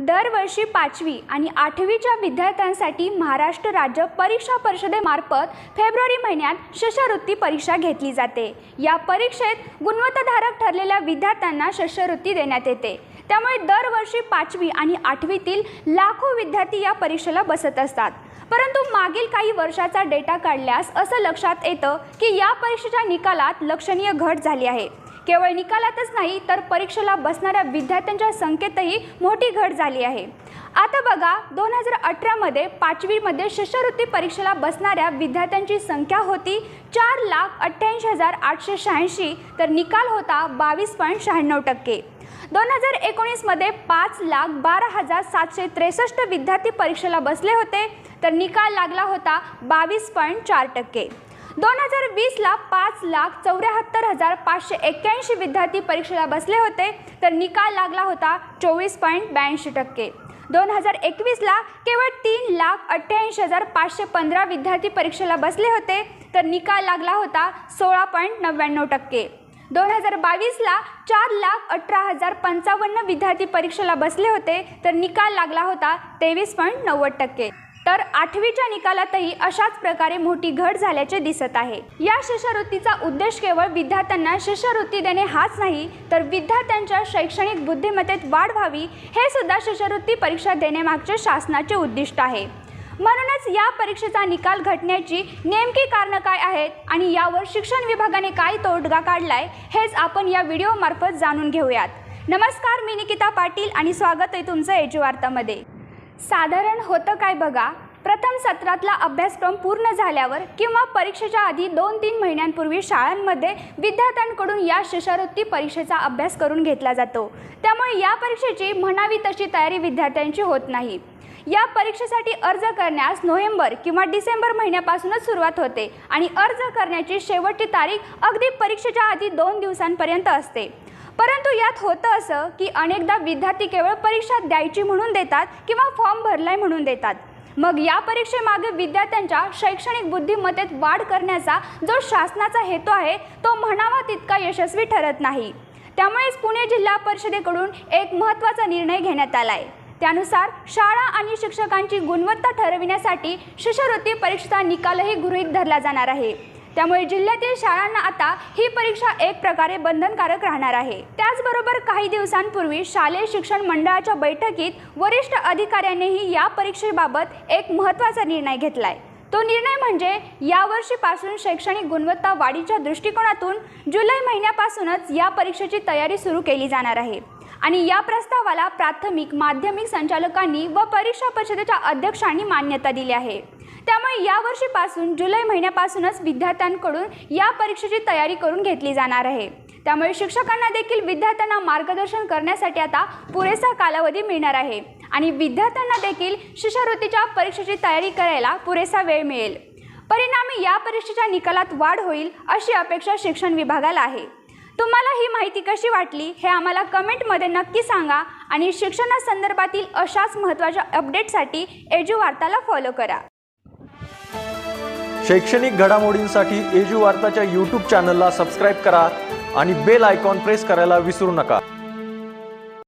दरवर्षी पाचवी आणि आठवीच्या विद्यार्थ्यांसाठी महाराष्ट्र राज्य परीक्षा परिषदेमार्फत फेब्रुवारी महिन्यात शिष्यवृत्ती परीक्षा घेतली जाते. या परीक्षेत गुणवत्ताधारक ठरलेल्या विद्यार्थ्यांना शिष्यवृत्ती देण्यात येते. त्यामुळे दरवर्षी पाचवी आणि आठवीतील लाखो विद्यार्थी या परीक्षेला बसत असतात. परंतु मागील काही वर्षाचा डेटा काढल्यास असं लक्षात येतं की या परीक्षेच्या निकालात लक्षणीय घट झाली आहे. केवळ निकालातच नाही तर परीक्षेला बसणाऱ्या विद्यार्थ्यांच्या संख्येतही मोठी घट झाली आहे. आता बघा दोन हजार अठरामध्ये पाचवीमध्ये शिष्यवृत्ती परीक्षेला बसणाऱ्या विद्यार्थ्यांची संख्या होती चार लाख अठ्ठ्याऐंशी हजार आठशे शहाऐंशी तर निकाल होता बावीस पॉईंट शहाण्णव टक्के. दोन हजार एकोणीसमध्ये पाच लाख बारा हजार सातशे त्रेसष्ट विद्यार्थी परीक्षेला बसले होते तर निकाल लागला होता बावीस पॉईंट चार टक्के. दोन हजार वीसला पाच लाख चौऱ्याहत्तर हजार पाचशे एक्क्याऐंशी विद्यार्थी परीक्षेला बसले होते तर निकाल लागला होता चोवीस पॉईंट ब्याऐंशी टक्के. दोन हजार एकवीसला केवळ तीन लाख अठ्ठ्याऐंशी हजार पाचशे पंधरा विद्यार्थी परीक्षेला बसले होते तर निकाल लागला होता सोळा पॉईंट नव्याण्णव टक्के. दोन हजार बावीसला चार लाख अठरा हजार पंचावन्न विद्यार्थी परीक्षेला बसले होते तर निकाल लागला होता तेवीस पॉईंट नव्वद टक्के. तर आठवीच्या निकालातही अशाच प्रकारे मोठी घट झाल्याचे दिसत आहे. या शिष्यवृत्तीचा उद्देश केवळ विद्यार्थ्यांना शिष्यवृत्ती देणे हाच नाही तर विद्यार्थ्यांच्या शैक्षणिक बुद्धिमत्तेत वाढ व्हावी हे सुद्धा शिष्यवृत्ती परीक्षा देण्यामागचे शासनाचे उद्दिष्ट आहे. म्हणूनच या परीक्षेचा निकाल घटण्याची नेमकी कारणं काय आहेत आणि यावर शिक्षण विभागाने काय तोडगा काढलाय हेच आपण या व्हिडिओमार्फत जाणून घेऊयात. नमस्कार मी निकिता पाटील आणि स्वागत आहे तुमचं एजवार्तामध्ये. साधारण होतं काय बघा? प्रथम सत्रातला अभ्यासक्रम पूर्ण झाल्यावर किंवा परीक्षेच्या आधी दोन तीन महिन्यांपूर्वी शाळांमध्ये विद्यार्थ्यांकडून या शिष्यवृत्ती परीक्षेचा अभ्यास करून घेतला जातो. त्यामुळे या परीक्षेची म्हणावी तशी तयारी विद्यार्थ्यांची होत नाही. या परीक्षेसाठी अर्ज करण्यास नोव्हेंबर किंवा डिसेंबर महिन्यापासूनच सुरुवात होते आणि अर्ज करण्याची शेवटची तारीख अगदी परीक्षेच्या आधी दोन दिवसांपर्यंत असते. परंतु यात होतं असं की अनेकदा विद्यार्थी केवळ परीक्षा द्यायची म्हणून देतात किंवा फॉर्म भरलाय म्हणून देतात. मग या परीक्षेमागे विद्यार्थ्यांच्या शैक्षणिक बुद्धिमत्तेत वाढ करण्याचा जो शासनाचा हेतू आहे तो म्हणावा तितका यशस्वी ठरत नाही. त्यामुळेच पुणे जिल्हा परिषदेकडून एक महत्त्वाचा निर्णय घेण्यात आला आहे त्यानुसार शाळा आणि शिक्षकांची गुणवत्ता ठरविण्यासाठी शिष्यवृत्ती परीक्षेचा निकालही गृहीत धरला जाणार आहे. त्यामुळे जिल्ह्यातील शाळांना आता ही परीक्षा एक प्रकारे बंधनकारक राहणार आहे. त्याचबरोबर काही दिवसांपूर्वी शालेय शिक्षण मंडळाच्या बैठकीत वरिष्ठ अधिकाऱ्यांनीही या परीक्षेबाबत एक महत्त्वाचा निर्णय घेतलाय. तो निर्णय म्हणजे यावर्षीपासून शैक्षणिक गुणवत्ता वाढीच्या दृष्टिकोनातून जुलै महिन्यापासूनच या परीक्षेची तयारी सुरू केली जाणार आहे. आणि या प्रस्तावाला प्राथमिक माध्यमिक संचालकांनी व परीक्षा परिषदेच्या अध्यक्षांनी मान्यता दिली आहे. त्यामुळे यावर्षीपासून जुलै महिन्यापासूनच विद्यार्थ्यांकडून या परीक्षेची तयारी करून घेतली जाणार आहे. त्यामुळे शिक्षकांना देखील विद्यार्थ्यांना मार्गदर्शन करण्यासाठी आता पुरेसा कालावधी मिळणार आहे. आणि विद्यार्थ्यांना देखील शिष्यवृत्तीच्या परीक्षेची तयारी करायला पुरेसा वेळ मिळेल. परिणामी या परीक्षेच्या निकालात वाढ होईल अशी अपेक्षा शिक्षण विभागाला आहे. तुम्हाला ही माहिती कशी वाटली हे आम्हाला कमेंटमध्ये नक्की सांगा आणि शिक्षणासंदर्भातील अशाच महत्त्वाच्या अपडेटसाठी एजू वार्ताला फॉलो करा. शैक्षणिक घडामोडींसाठी एजू वार्ताच्या यूट्यूब चॅनलला सबस्क्राईब करा आणि बेल आयकॉन प्रेस करायला विसरू नका.